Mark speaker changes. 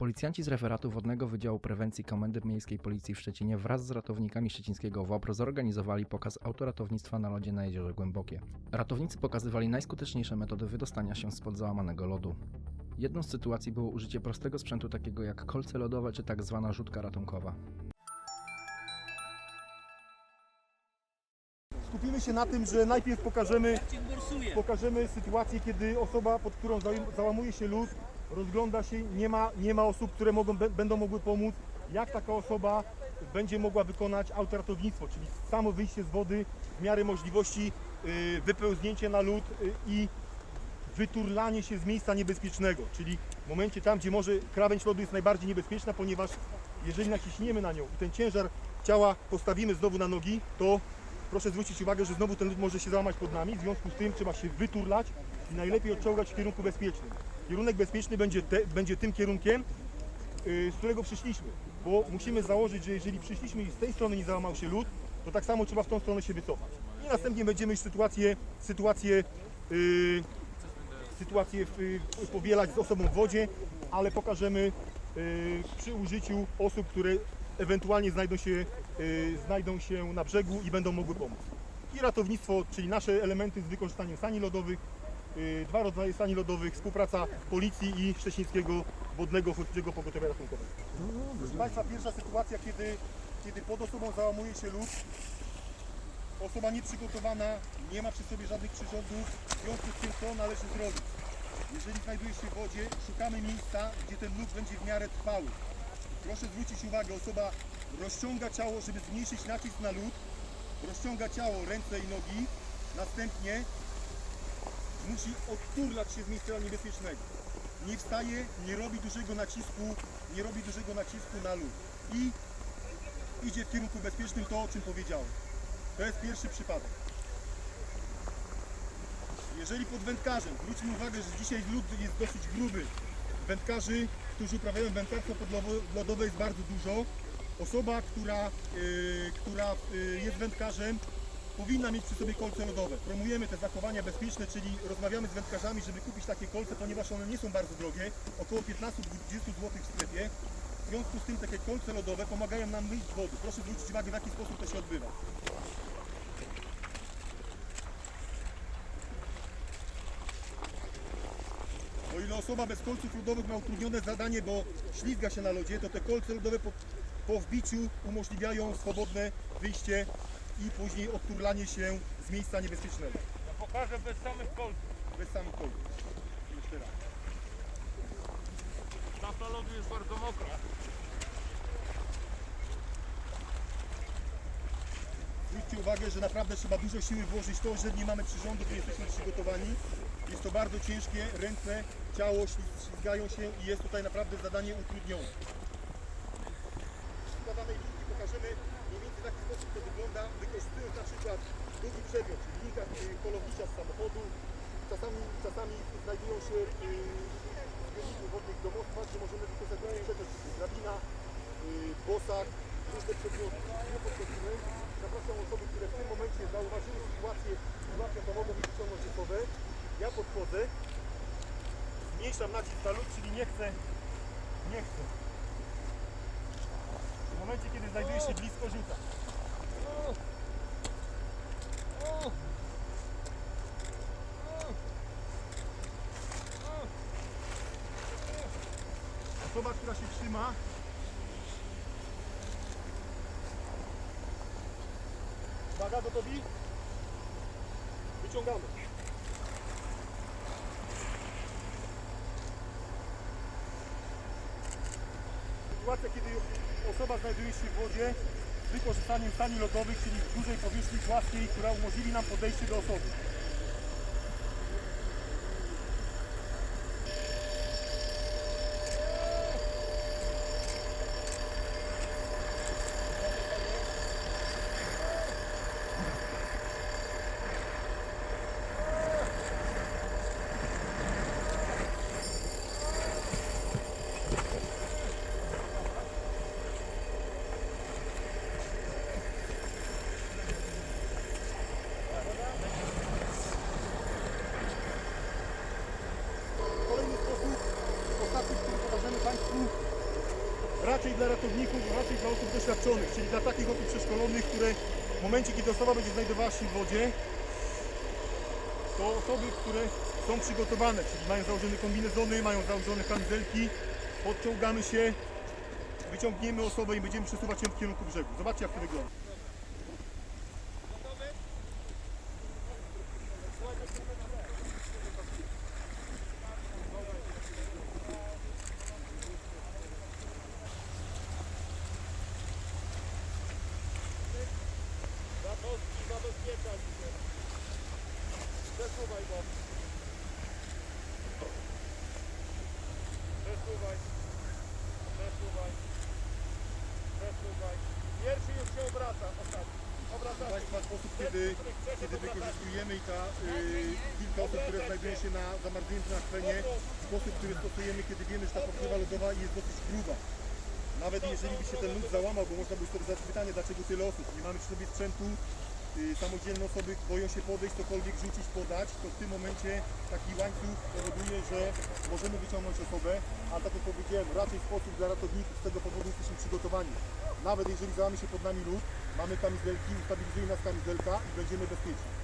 Speaker 1: Policjanci z referatu Wodnego Wydziału Prewencji Komendy Miejskiej Policji w Szczecinie wraz z ratownikami szczecińskiego WOPR zorganizowali pokaz autoratownictwa na lodzie na Jeziorze Głębokie. Ratownicy pokazywali najskuteczniejsze metody wydostania się spod załamanego lodu. Jedną z sytuacji było użycie prostego sprzętu takiego jak kolce lodowe czy tak zwana rzutka ratunkowa.
Speaker 2: Skupimy się na tym, że najpierw pokażemy, pokażemy sytuację, kiedy osoba, pod którą załamuje się lód, rozgląda się, nie ma, nie ma osób, które mogą, będą mogły pomóc, jak taka osoba będzie mogła wykonać autoratownictwo, czyli samo wyjście z wody w miarę możliwości, yy, wypełznięcie na lód yy, i wyturlanie się z miejsca niebezpiecznego, czyli w momencie tam, gdzie może krawędź lodu jest najbardziej niebezpieczna, ponieważ jeżeli naciśniemy na nią i ten ciężar ciała postawimy znowu na nogi, to proszę zwrócić uwagę, że znowu ten lód może się załamać pod nami, w związku z tym trzeba się wyturlać i najlepiej odciągać w kierunku bezpiecznym. Kierunek bezpieczny będzie, te, będzie tym kierunkiem, yy, z którego przyszliśmy, bo musimy założyć, że jeżeli przyszliśmy i z tej strony nie załamał się lód, to tak samo trzeba w tą stronę się wycofać. I następnie będziemy już sytuację, sytuację yy, sytuację y, powielać z osobą w wodzie, ale pokażemy y, przy użyciu osób, które ewentualnie znajdą się, y, znajdą się na brzegu i będą mogły pomóc. I ratownictwo, czyli nasze elementy z wykorzystaniem sani lodowych, y, dwa rodzaje sani lodowych, współpraca policji i Szczecińskiego Wodnego Ochotniczego Pogotowia Ratunkowego. Proszę Państwa, pierwsza sytuacja, kiedy, kiedy pod osobą załamuje się lód, Osoba nieprzygotowana, nie ma przy sobie żadnych przyrządów, w związku z tym co należy zrobić? Jeżeli znajduje się w wodzie, szukamy miejsca, gdzie ten lód będzie w miarę trwały. Proszę zwrócić uwagę, osoba rozciąga ciało, żeby zmniejszyć nacisk na lód, rozciąga ciało, ręce i nogi, następnie musi odturlać się z miejsca niebezpiecznego. Nie wstaje, nie robi dużego nacisku, nie robi dużego nacisku na lód i idzie w kierunku bezpiecznym, to o czym powiedziałem. To jest pierwszy przypadek. Jeżeli pod wędkarzem, zwróćmy uwagę, że dzisiaj lód jest dosyć gruby. Wędkarzy, którzy uprawiają wędkarstwo podlodowe jest bardzo dużo. Osoba, która, yy, która yy, jest wędkarzem, powinna mieć przy sobie kolce lodowe. Promujemy te zachowania bezpieczne, czyli rozmawiamy z wędkarzami, żeby kupić takie kolce, ponieważ one nie są bardzo drogie, około 15-20 zł w sklepie. W związku z tym takie kolce lodowe pomagają nam wyjść z wody. Proszę zwrócić uwagę, w jaki sposób to się odbywa. O ile osoba bez kolców lodowych ma utrudnione zadanie, bo ślizga się na lodzie, to te kolce lodowe po, po wbiciu umożliwiają swobodne wyjście i później odturlanie się z miejsca niebezpiecznego.
Speaker 3: Ja pokażę bez samych kolców.
Speaker 2: Bez samych kolców. Jeszcze raz.
Speaker 3: Tafla lodu jest bardzo mokra.
Speaker 2: Zwróćcie uwagę, że naprawdę trzeba dużo siły włożyć to, że nie mamy przyrządów, nie jesteśmy przygotowani. Jest to bardzo ciężkie, ręce, ciało śliz- ślizgają się i jest tutaj naprawdę zadanie utrudnione. Na danej pokażemy mniej więcej w jaki sposób to wygląda, wykorzystując na przykład długi przedmiot, czyli linka y, polownicza z samochodu. Czasami, czasami znajdują się y, zbiorniki wodnych w domostwach, gdzie możemy wykorzystać przedmiot, czyli drabina, y, bosak, różne przedmioty. Zapraszam osoby, które w tym momencie zauważyły sytuację, sytuację domową i wyciągnąć. Ja podchodzę, zmniejszam nacisk na lód, czyli nie chcę, nie chcę. W momencie, się blisko, rzucam. Osoba, która się trzyma, Uwaga, gotowi? Wyciągamy. Sytuacja, kiedy osoba znajduje się w wodzie z wykorzystaniem stani lodowych, czyli dużej powierzchni płaskiej, która umożliwi nam podejście do osoby. Raczej dla ratowników, raczej dla osób doświadczonych, czyli dla takich osób przeszkolonych, które w momencie, kiedy osoba będzie znajdowała się w wodzie, to osoby, które są przygotowane, czyli mają założone kombinezony, mają założone kamizelki, podciągamy się, wyciągniemy osobę i będziemy przesuwać ją w kierunku brzegu. Zobaczcie jak to wygląda.
Speaker 3: Przesuwaj go. Przesuwaj. Przesuwaj. Przesuwaj. Pierwszy już się obraca. Ostatni. Obraca.
Speaker 2: Proszę Państwa, sposób, kiedy, kiedy wykorzystujemy i ta y, kilka osób, które znajdują się na zamarzniętym akwenie, sposób, który stosujemy, kiedy wiemy, że ta pokrywa lodowa jest dosyć gruba. Nawet jeżeli by się ten lód załamał, bo można by sobie zadać pytanie, dlaczego tyle osób, nie mamy przy sobie sprzętu, samodzielne osoby boją się podejść, cokolwiek rzucić, podać, to w tym momencie taki łańcuch powoduje, że możemy wyciągnąć osobę, a tak jak powiedziałem, raczej sposób dla ratowników, z tego powodu jesteśmy przygotowani. Nawet jeżeli załamie się pod nami lód, mamy kamizelki, ustabilizuje nas kamizelka i będziemy bezpieczni.